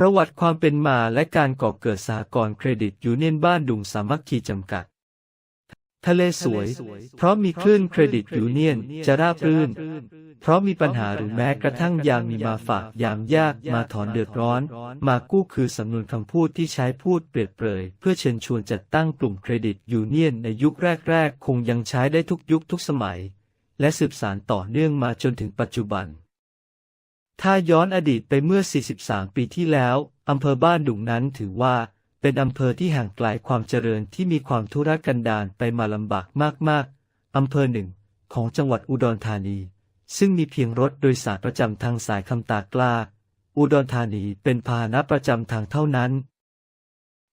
ประวัติความเป็นมาและการก่อเกิดสหกรณ์เครดิตยูเนียนบ้านดุงสามัคคีจำกัด ทะเลสวย เพราะมีคลื่นเครดิตยูเนียนจะราบรื่น เพราะมีปัญหาหรือแม้กระทั่งยามมีมาฝากยามยากมาถอนเดือดร้อน มากู้คือสำนวนคำพูดที่ใช้พูดเปรียบเปรย เพื่อเชิญชวนจัดตั้งกลุ่มเครดิตยูเนียนในยุคแรก ๆ คงยังใช้ได้ทุกยุคทุกสมัย และสืบสานต่อเนื่องมาจนถึงปัจจุบัน ถ้าย้อนอดีตไปเมื่อ 43 ปีที่แล้วอำเภอบ้านดุงนั้นถือว่า เป็นอำเภอที่ห่างไกลความเจริญที่มีความทุรกันดารไปมาลำบากมากๆอำเภอหนึ่งของจังหวัดอุดรธานี ซึ่งมีเพียงรถโดยสารประจำทางสายคำตากล้า อุดรธานีเป็นพาหนะประจำทางเท่านั้น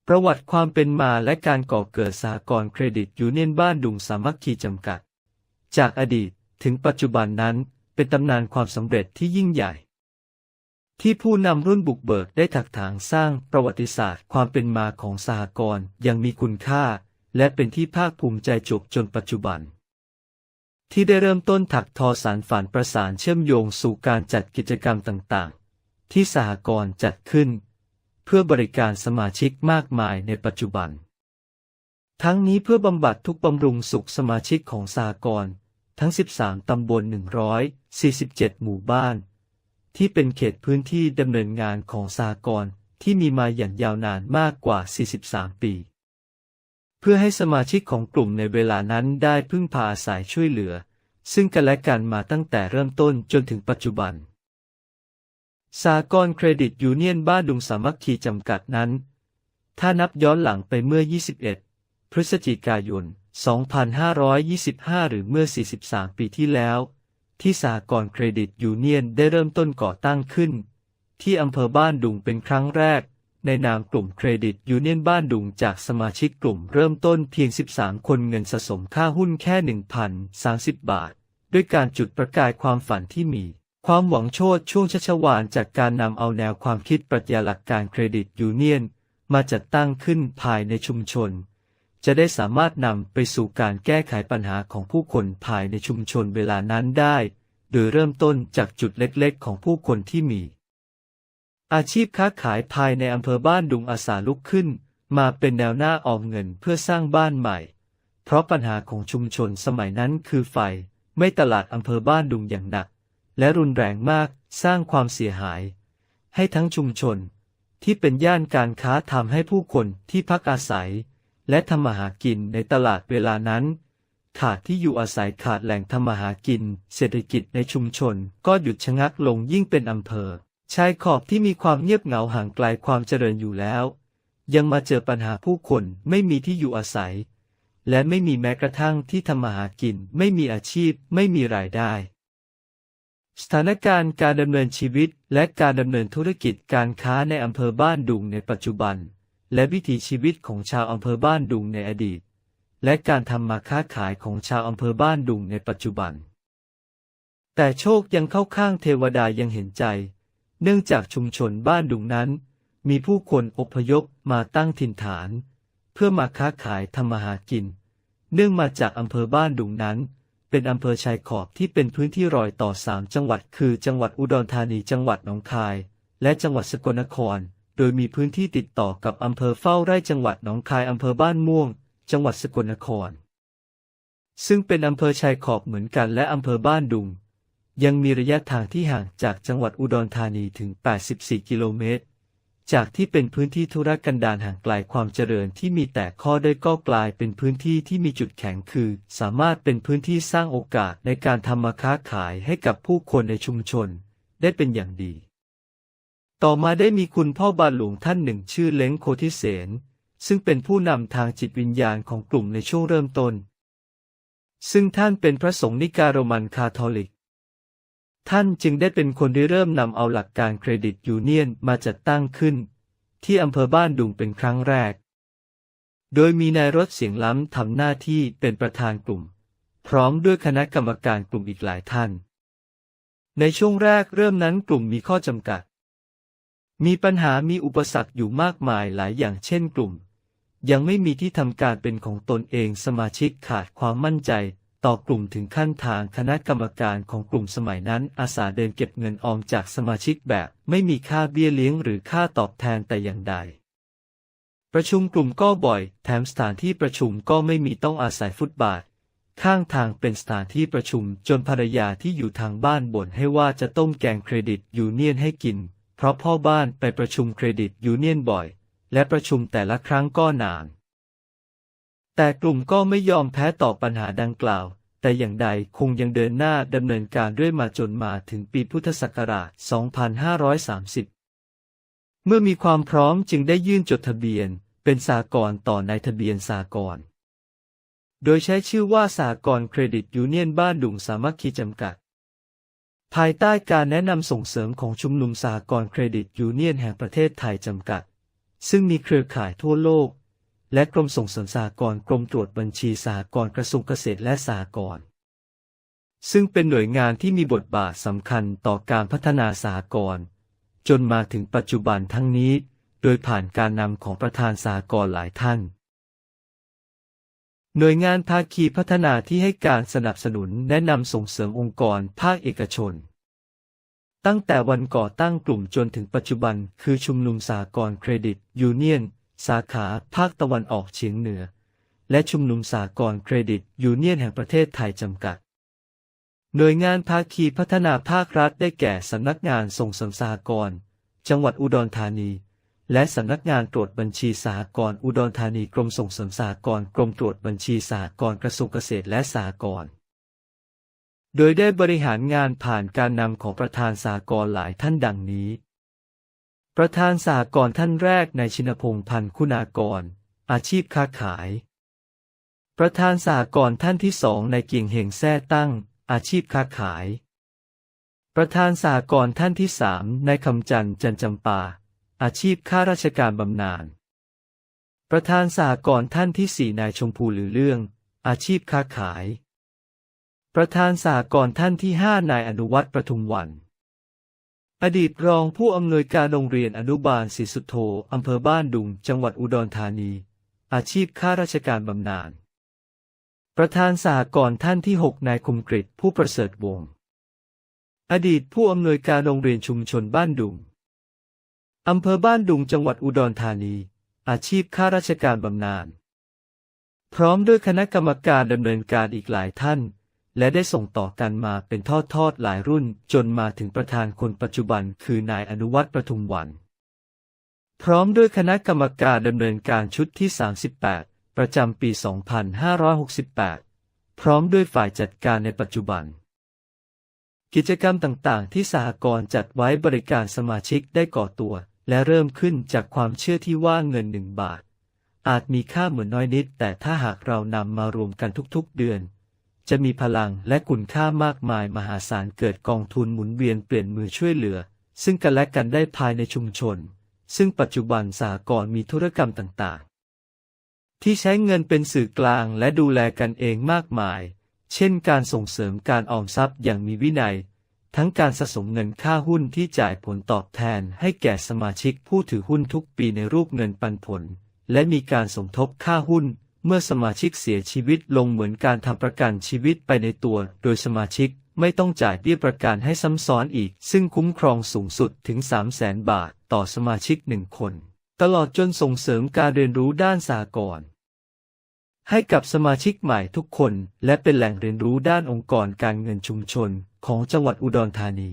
ประวัติความเป็นมาและการก่อเกิดสหกรณ์เครดิตยูเนียนบ้านดุงสามัคคีจำกัด จากอดีตถึงปัจจุบันนั้นเป็นตำนานความสำเร็จที่ยิ่งใหญ่ ที่ผู้นำรุ่นบุกเบิกได้ถักถางสร้างประวัติศาสตร์ความเป็นมาของสหกรณ์ยังมีคุณค่า และเป็นที่ภาคภูมิใจจบจนปัจจุบัน ที่ได้เริ่มต้นถักทอสารฝันประสานเชื่อมโยงสู่การจัดกิจกรรมต่างๆ ที่สหกรณ์จัดขึ้น เพื่อบริการสมาชิกมากมายในปัจจุบัน ทั้งนี้เพื่อบำบัดทุกบำรุงสุขสมาชิกของสหกรณ์ทั้ง 13 ตำบล 147 หมู่บ้าน ที่เป็นเขตพื้นที่ดำเนินงานของสหกรที่มีมาอย่างยาวนานมากกว่า 43 ปี เพื่อให้สมาชิกของกลุ่มในเวลานั้นได้พึ่งพาอาศัยช่วยเหลือ ซึ่งกันและกันมาตั้งแต่เริ่มต้นจนถึงปัจจุบัน สากลเครดิตยูเนียนบ้านดุงสามัคคีจำกัดนั้น ถ้านับย้อนหลังไปเมื่อ 21 พฤศจิกายน 2525 หรือเมื่อ 43 ปีที่แล้ว ที่สากลเครดิตยูเนียนได้เริ่มต้นก่อตั้งขึ้น ที่อำเภอบ้านดุงเป็นครั้งแรก ในนามกลุ่มเครดิตยูเนียนบ้านดุงจากสมาชิกกลุ่มเริ่มต้นเพียง 13 คนเงินสะสมค่าหุ้นแค่ 1,030 บาท ด้วยการจุดประกายความฝันที่มี ความหวังโชดช่วงชัชวานจากการนำเอาแนวความคิดปรัชญาหลักการเครดิตยูเนียนมาจัดตั้งขึ้นภายในชุมชน จะได้สามารถนำไปสู่การแก้ไขปัญหาของผู้คนภายในชุมชนเวลานั้นได้ โดยเริ่มต้นจากจุดเล็กๆ ของผู้คนที่มี อาชีพค้าขายภายในอำเภอบ้านดุงอาสาลุกขึ้น มาเป็นแนวหน้าออมเงินเพื่อสร้างบ้านใหม่ เพราะปัญหาของชุมชนสมัยนั้นคือไฟ ไม่ตลาดอำเภอบ้านดุงอย่างหนัก และรุนแรงมากสร้างความเสียหาย ให้ทั้งชุมชน ที่เป็นย่านการค้าทำให้ผู้คนที่พักอาศัย และทำมาหากินในตลาดเวลานั้น ขาดที่อยู่อาศัยขาดแหล่งทำมาหากิน เศรษฐกิจในชุมชนก็หยุดชะงักลงยิ่งเป็นอำเภอ ชายขอบที่มีความเงียบเหงาห่างไกลความเจริญอยู่แล้ว ยังมาเจอปัญหาผู้คนไม่มีที่อยู่อาศัย และไม่มีแม้กระทั่งที่ทำมาหากิน ไม่มีอาชีพ ไม่มีรายได้สถานการณ์การดำเนินชีวิตและการดำเนินธุรกิจการค้าในอำเภอบ้านดุงในปัจจุบัน และวิถีชีวิตของชาวอำเภอบ้านดุงในอดีต และการทำมาค้าขายของชาวอำเภอบ้านดุงในปัจจุบัน แต่โชคยังเข้าข้างเทวดายังเห็นใจ เนื่องจากชุมชนบ้านดุงนั้น มีผู้คนอพยพมาตั้งถิ่นฐาน เพื่อมาค้าขายทำมาหากิน เนื่องมาจากอำเภอบ้านดุงนั้นเป็นอำเภอชายขอบที่เป็นพื้นที่รอยต่อสามจังหวัด คือจังหวัดอุดรธานี จังหวัดหนองคาย และจังหวัดสกลนคร โดยมีพื้นที่ติดต่อกับอำเภอเฝ้าไร่จังหวัดหนองคายอำเภอบ้านม่วง จังหวัดสกลนคร ซึ่งเป็นอำเภอชายขอบเหมือนกันและอำเภอบ้านดุง ยังมีระยะทางที่ห่างจากจังหวัดอุดรธานีถึง 84 กิโลเมตร จากที่เป็นพื้นที่ธุรกันดารห่างไกลความเจริญที่มีแต่ข้อได้อยก็กลายเป็นพื้นที่ที่มีจุดแข็งคือ สามารถเป็นพื้นที่สร้างโอกาสในการทำมาค้าขายให้กับผู้คนในชุมชน ได้เป็นอย่างดี ต่อมาได้มีคุณพ่อบาหลวงท่านหนึ่งชื่อเล้งโคทิเสน ซึ่งเป็นผู้นำทางจิตวิญญาณของกลุ่มในช่วงเริ่มต้น ซึ่งท่านเป็นพระสงฆ์นิกายโรมันคาทอลิก ท่านจึงได้เป็นคนที่เริ่มนำเอาหลักการเครดิตยูเนียนมาจัดตั้งขึ้น ที่อำเภอบ้านดุงเป็นครั้งแรก โดยมีนายรถเสียงล้ำทำหน้าที่เป็นประธานกลุ่ม พร้อมด้วยคณะกรรมการกลุ่มอีกหลายท่าน ในช่วงแรกเริ่มนั้นกลุ่มมีข้อจำกัด มีปัญหามีอุปสรรคอยู่มากมายหลายอย่างเช่นกลุ่ม ยังไม่มีที่ทำการเป็นของตนเองสมาชิกขาดความมั่นใจ ต่อกลุ่มถึงขั้นทางคณะกรรมการของกลุ่มสมัยนั้นอาสาเดินเก็บเงินออมจากสมาชิกแบบ ไม่มีค่าเบี้ยเลี้ยงหรือค่าตอบแทนแต่อย่างใด ประชุมกลุ่มก็บ่อย แถมสถานที่ประชุมก็ไม่มีต้องอาศัยฟุตบาทข้างทางเป็นสถานที่ประชุมจนภรรยาที่อยู่ทางบ้านบ่นให้ว่าจะต้มแกงเครดิตยูเนียนให้กิน เพราะพ่อบ้านไปประชุมเครดิตยูเนียนบ่อย และประชุมแต่ละครั้งก็นาน แต่กลุ่มก็ไม่ยอมแพ้ต่อปัญหาดังกล่าว แต่อย่างใดคงยังเดินหน้าดำเนินการเรื่อยมาจนมาถึงปีพุทธศักราช 2530 เมื่อมีความพร้อมจึงได้ยื่นจดทะเบียน เป็นสากลต่อนายทะเบียนสากลโดยใช้ชื่อว่าสากลเครดิตยูเนียนบ้านดุงสามัคคีจำกัด ภายใต้การแนะนำส่งเสริมของชุมนุมสากลเครดิตยูเนียนแห่งประเทศไทยจำกัด ซึ่งมีเครือข่ายทั่วโลก และกรมส่งเสริมสากลกรมตรวจบัญชีสากลกระทรวงเกษตรและสากลซึ่งเป็นหน่วยงานที่มีบทบาทสำคัญต่อการพัฒนาสากลจนมาถึงปัจจุบันทั้งนี้ โดยผ่านการนำของประธานสากลหลายท่าน หน่วยงานภาคีพัฒนาที่ให้การสนับสนุนแนะนำส่งเสริมองค์กรภาคเอกชน ตั้งแต่วันก่อตั้งกลุ่มจนถึงปัจจุบันคือชุมนุมสากลเครดิต ยูเนียน สาขาภาคตะวันออกเฉียงเหนือ และชุมนุมสากลเครดิต ยูเนียนแห่งประเทศไทยจำกัด หน่วยงานภาคีพัฒนาภาครัฐได้แก่สำนักงานส่งเสริมสหกรณ์จังหวัดอุดรธานี และสำนักงานตรวจบัญชีสหกรณ์อุดรธานีกรมส่งเสริมสหกรณ์กรมตรวจบัญชีสหกรณ์กระทรวงเกษตรและสหกรณ์โดยได้บริหารงานผ่านการนำของประธานสหกรณ์หลายท่านดังนี้ ประธานสหกรณ์ท่านแรกในชินพงษ์พันธ์คุณากร อาชีพค้าขาย ประธานสหกรณ์ท่านที่สองในเกียงเฮงแซ่ตั้ง อาชีพค้าขาย ประธานสหกรณ์ท่านที่สามในคำจันทร์จันจำปา อาชีพข้าราชการบำนาญ ประธานสหกรณ์ท่านที่สี่นายชมพูหรือเรื่อง อาชีพค้าขาย ประธานสหกรณ์ท่านที่ห้านายอนุวัฒน์ประทุมวัน อดีตรองผู้อำนวยการโรงเรียนอนุบาลศรีสุโธอำเภอบ้านดุง จังหวัดอุดรธานี อาชีพข้าราชการบำนาญ ประธานสหกรณ์ท่านที่หกนายคมกริตผู้ประเสริฐวงศ์อดีตผู้อำนวยการโรงเรียนชุมชนบ้านดุง อำเภอบ้านดุงจังหวัดอุดรธานี อาชีพข้าราชการบำนาญ พร้อมด้วยคณะกรรมการดำเนินการอีกหลายท่าน และได้ส่งต่อกันมาเป็นทอดทอดๆหลายรุ่น จนมาถึงประธานคนปัจจุบันคือนายอนุวัฒน์ประทุมวัน พร้อมด้วยคณะกรรมการดำเนินการชุดที่ 38 ประจำปี 2568 พร้อมด้วยฝ่ายจัดการในปัจจุบันกิจกรรมต่างๆ ที่สหกรณ์จัดไว้บริการสมาชิกได้ก่อตัว และเริ่มขึ้นจากความเชื่อที่ว่าเงินหนึ่งบาท อาจมีค่าเหมือนน้อยนิด แต่ถ้าหากเรานำมารวมกันทุกๆเดือน จะมีพลังและคุณค่ามากมายมหาศาลเกิดกองทุนหมุนเวียนเปลี่ยนมือช่วยเหลือ ซึ่งกันและกันได้ภายในชุมชน ซึ่งปัจจุบันสหกรณ์มีธุรกรรมต่างๆ ที่ใช้เงินเป็นสื่อกลางและดูแลกันเองมากมาย เช่น การส่งเสริมการออมทรัพย์อย่างมีวินัย ทั้งการสะสมเงินค่าหุ้นที่จ่ายผลตอบแทนให้แก่สมาชิกผู้ถือหุ้นทุกปีในรูปเงินปันผล และมีการสมทบค่าหุ้นเมื่อสมาชิกเสียชีวิตลงเหมือนการทำประกันชีวิตไปในตัว โดยสมาชิกไม่ต้องจ่ายเบี้ยประกันให้ซ้ำซ้อนอีก ซึ่งคุ้มครองสูงสุดถึง 3 0 0แสนบาทต่อสมาชิกหนึ่งคน ตลอดจนส่งเสริมการเรียนรู้ด้านสากลให้กับสมาชิกใหม่ทุกคน และเป็นแหล่งเรียนรู้ด้านองค์กรการเงินชุมชน ของจังหวัดอุดรธานี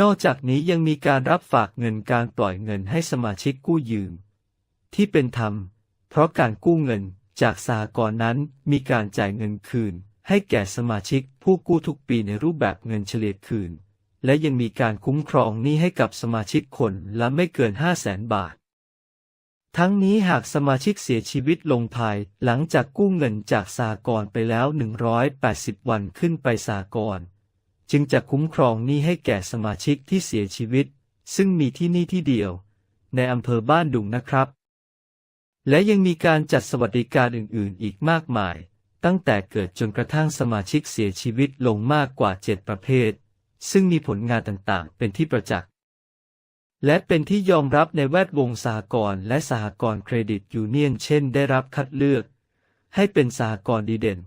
นอกจากนี้ยังมีการรับฝากเงินการปล่อยเงินให้สมาชิกกู้ยืม ที่เป็นธรรม เพราะการกู้เงินจากสหกรณ์นั้นมีการจ่ายเงินคืน ให้แก่สมาชิกผู้กู้ทุกปีในรูปแบบเงินเฉลี่ยคืน และยังมีการคุ้มครองหนี้ให้กับสมาชิกคนละไม่เกิน 5 0 0แสนบาท ทั้งนี้หากสมาชิกเสียชีวิตลงภาย หลังจากกู้เงินจากสากรไปแล้ว 180 วันขึ้นไปสากรจึงจะคุ้มครองหนี้ให้แก่สมาชิกที่เสียชีวิต ซึ่งมีที่นี่ที่เดียว ในอำเภอบ้านดุงนะครับ และยังมีการจัดสวัสดิการอื่น ๆ อีกมากมาย ตั้งแต่เกิดจนกระทั่งสมาชิกเสียชีวิตลงมากกว่า 7 ประเภท ซึ่งมีผลงานต่างๆ เป็นที่ประจักษ์ และเป็นที่ยอมรับในแวดวงสหกรณ์และสหกรณ์เครดิตยูเนียน เช่นได้รับคัดเลือก ให้เป็นสหกรณ์ดีเด่น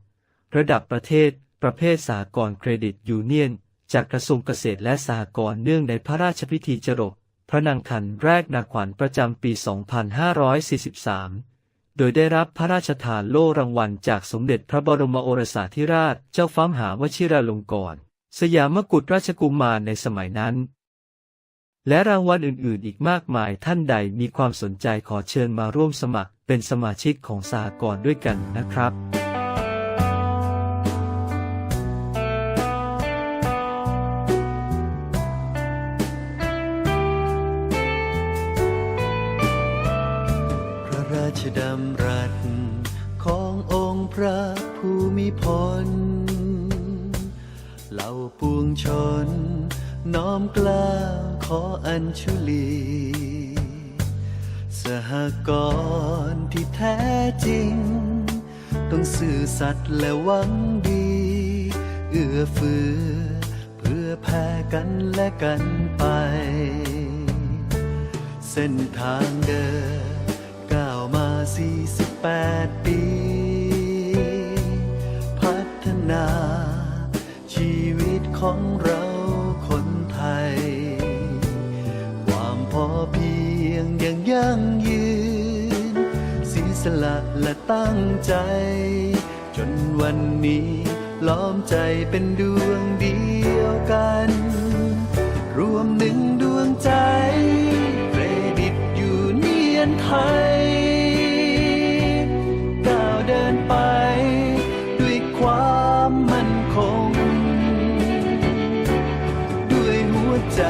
ระดับประเทศ ประเภทสหกรณ์เครดิตยูเนียน จากกระทรวงเกษตรและสหกรณ์เนื่องในพระราชพิธีจรดพระนางคันแรกนาขวัญประจำปี 2543โดยได้รับพระราชทานโล่รางวัลจากสมเด็จพระบรมโอรสาธิราชเจ้าฟ้ามหาวชิราลงกรณ์สยามกุฎราชกุมารในสมัยนั้น และรางวัลอื่นๆ อีกมากมายท่านใดมีความสนใจขอเชิญมาร่วมสมัครเป็นสมาชิกของสหกรณ์ด้วยกันนะครับ ต้องสื่อสัตย์และหวังดี เอื้อเฟื้อ เพื่อแผ่กันและกันไป เส้นทางเดินก้าวมา 48 ปี พัฒนา ชีวิตของเราคนไทย ความพอเพียงยังยั่งยืน สละและตั้งใจ จนวันนี้ล้อมใจเป็นดวงเดียวกัน รวมหนึ่งดวงใจเครดิตอยู่เนียนไทยก้าวเดินไป ด้วยความมั่นคง ด้วยหัวใจ